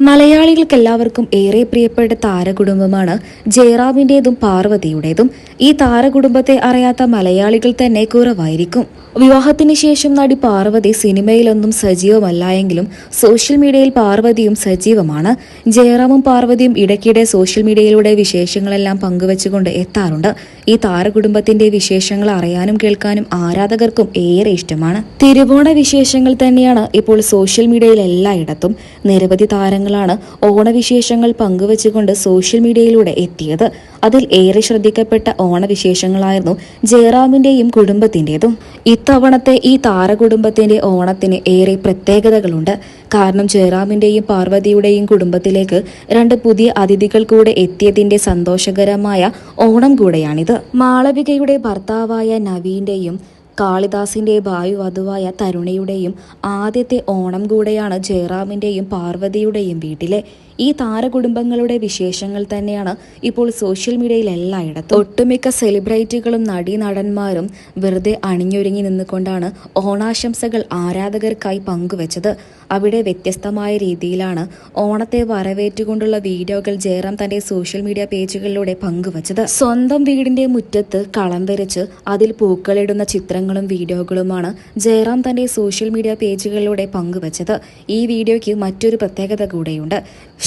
മലയാളികൾക്കെല്ലാവർക്കും ഏറെ പ്രിയപ്പെട്ട താരകുടുംബമാണ് ജയറാമിന്റെതും പാർവതിയുടേതും. ഈ താരകുടുംബത്തെ അറിയാത്ത മലയാളികൾ തന്നെ കുറവായിരിക്കും. വിവാഹത്തിന് ശേഷം നടി പാർവതി സിനിമയിലൊന്നും സജീവമല്ല എങ്കിലും സോഷ്യൽ മീഡിയയിൽ പാർവതിയും സജീവമാണ്. ജയറാമും പാർവതിയും ഇടയ്ക്കിടെ സോഷ്യൽ മീഡിയയിലൂടെ വിശേഷങ്ങളെല്ലാം പങ്കുവച്ചുകൊണ്ട് എത്താറുണ്ട്. ഈ താരകുടുംബത്തിന്റെ വിശേഷങ്ങൾ അറിയാനും കേൾക്കാനും ആരാധകർക്കും ഏറെ ഇഷ്ടമാണ്. തിരുവോണ വിശേഷങ്ങൾ തന്നെയാണ് ഇപ്പോൾ സോഷ്യൽ മീഡിയയിൽ എല്ലായിടത്തും. നിരവധി താരങ്ങളാണ് ഓണവിശേഷങ്ങൾ പങ്കുവച്ചുകൊണ്ട് സോഷ്യൽ മീഡിയയിലൂടെ എത്തിയത്. അതിൽ ഏറെ ശ്രദ്ധിക്കപ്പെട്ട ഓണവിശേഷങ്ങളായിരുന്നു ജയറാമിന്റെയും കുടുംബത്തിന്റേതും. ഇത്തവണത്തെ ഈ താരകുടുംബത്തിന്റെ ഓണത്തിന് ഏറെ പ്രത്യേകതകളുണ്ട്. കാരണം ജയറാമിന്റെയും പാർവതിയുടെയും കുടുംബത്തിലേക്ക് രണ്ട് പുതിയ അതിഥികൾ കൂടെ എത്തിയതിന്റെ സന്തോഷകരമായ ഓണം കൂടെയാണിത്. മാളവികയുടെ ഭർത്താവായ നവീന്റെയും കാളിദാസിന്റെ ഭായുവധുവായ തരുണയുടെയും ആദ്യത്തെ ഓണം കൂടെയാണ് ജയറാമിന്റെയും പാർവതിയുടെയും വീട്ടിലെ ഈ താരകുടുംബങ്ങളുടെ വിശേഷങ്ങൾ തന്നെയാണ് ഇപ്പോൾ സോഷ്യൽ മീഡിയയിൽ എല്ലായിടത്തും. ഒട്ടുമിക്ക സെലിബ്രിറ്റികളും നടീനടന്മാരും വെറുതെ അണിഞ്ഞൊരുങ്ങി നിന്നുകൊണ്ടാണ് ഓണാശംസകൾ ആരാധകർക്കായി പങ്കുവച്ചത്. അവിടെ വ്യത്യസ്തമായ രീതിയിലാണ് ഓണത്തെ വരവേറ്റുകൊണ്ടുള്ള വീഡിയോകൾ ജയറാം തന്റെ സോഷ്യൽ മീഡിയ പേജുകളിലൂടെ പങ്കുവച്ചത്. സ്വന്തം വീടിന്റെ മുറ്റത്ത് കളം വരച്ച് അതിൽ പൂക്കളിടുന്ന ചിത്രങ്ങളും വീഡിയോകളുമാണ് ജയറാം തന്റെ സോഷ്യൽ മീഡിയ പേജുകളിലൂടെ പങ്കുവച്ചത്. ഈ വീഡിയോയ്ക്ക് മറ്റൊരു പ്രത്യേകത കൂടെയുണ്ട്.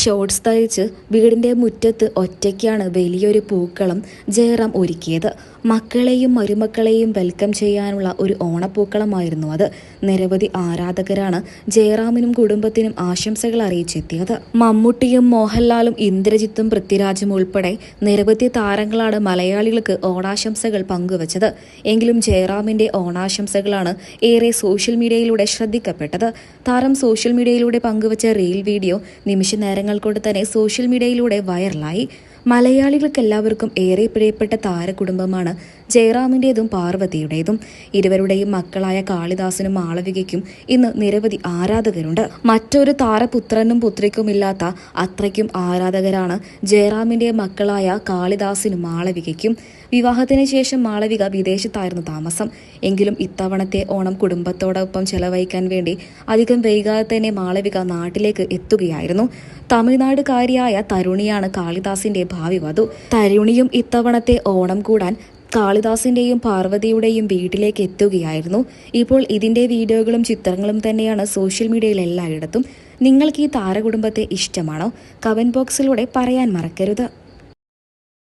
ഷോർട്സ് തയ്ച്ച് വീടിന്റെ മുറ്റത്ത് ഒറ്റയ്ക്കാണ് വലിയൊരു പൂക്കളം ജയറാം ഒരുക്കിയത്. മക്കളെയും മരുമക്കളെയും വെൽക്കം ചെയ്യാനുള്ള ഒരു ഓണപ്പൂക്കളമായിരുന്നു അത്. നിരവധി ആരാധകരാണ് ജയറാമിനും കുടുംബത്തിനും ആശംസകൾ അറിയിച്ചെത്തിയത്. മമ്മൂട്ടിയും മോഹൻലാലും ഇന്ദ്രജിത്തും പൃഥ്വിരാജും ഉൾപ്പെടെ നിരവധി താരങ്ങളാണ് മലയാളികൾക്ക് ഓണാശംസകൾ പങ്കുവച്ചത്. എങ്കിലും ജയറാമിന്റെ ഓണാശംസകളാണ് ഏറെ സോഷ്യൽ മീഡിയയിലൂടെ ശ്രദ്ധിക്കപ്പെട്ടത്. താരം സോഷ്യൽ മീഡിയയിലൂടെ പങ്കുവച്ച റീൽ വീഡിയോ നിമിഷ നേരങ്ങൾ കൊണ്ട് തന്നെ സോഷ്യൽ മീഡിയയിലൂടെ വൈറലായി. മലയാളികൾക്കെല്ലാവർക്കും ഏറെ പ്രിയപ്പെട്ട താരകുടുംബമാണ് ജയറാമിന്റെതും പാർവതിയുടേതും. ഇരുവരുടെയും മക്കളായ കാളിദാസനും മാളവികയ്ക്കും ഇന്ന് നിരവധി ആരാധകരുണ്ട്. മറ്റൊരു താരപുത്രനും പുത്രിക്കുമില്ലാത്ത അത്രയ്ക്കും ആരാധകരാണ് ജയറാമിന്റെ മക്കളായ കാളിദാസിനും മാളവികയ്ക്കും. വിവാഹത്തിന് ശേഷം മാളവിക വിദേശത്തായിരുന്നു താമസം. എങ്കിലും ഇത്തവണത്തെ ഓണം കുടുംബത്തോടൊപ്പം ചെലവഴിക്കാൻ വേണ്ടി അധികം വൈകാതെ തന്നെ മാളവിക നാട്ടിലേക്ക് എത്തുകയായിരുന്നു. തമിഴ്നാടുകാരിയായ തരുണിയാണ് കാളിദാസിന്റെ ഭാവി വധു തരുണിയും ഇത്തവണത്തെ ഓണം കൂടാൻ കാളിദാസിന്റെയും പാർവതിയുടെയും വീട്ടിലേക്ക് എത്തുകയായിരുന്നു. ഇപ്പോൾ ഇതിന്റെ വീഡിയോകളും ചിത്രങ്ങളും തന്നെയാണ് സോഷ്യൽ മീഡിയയിൽ എല്ലായിടത്തും. നിങ്ങൾക്ക് ഈ താരകുടുംബത്തെ ഇഷ്ടമാണോ? കമന്റ് ബോക്സിലൂടെ പറയാൻ മറക്കരുത്.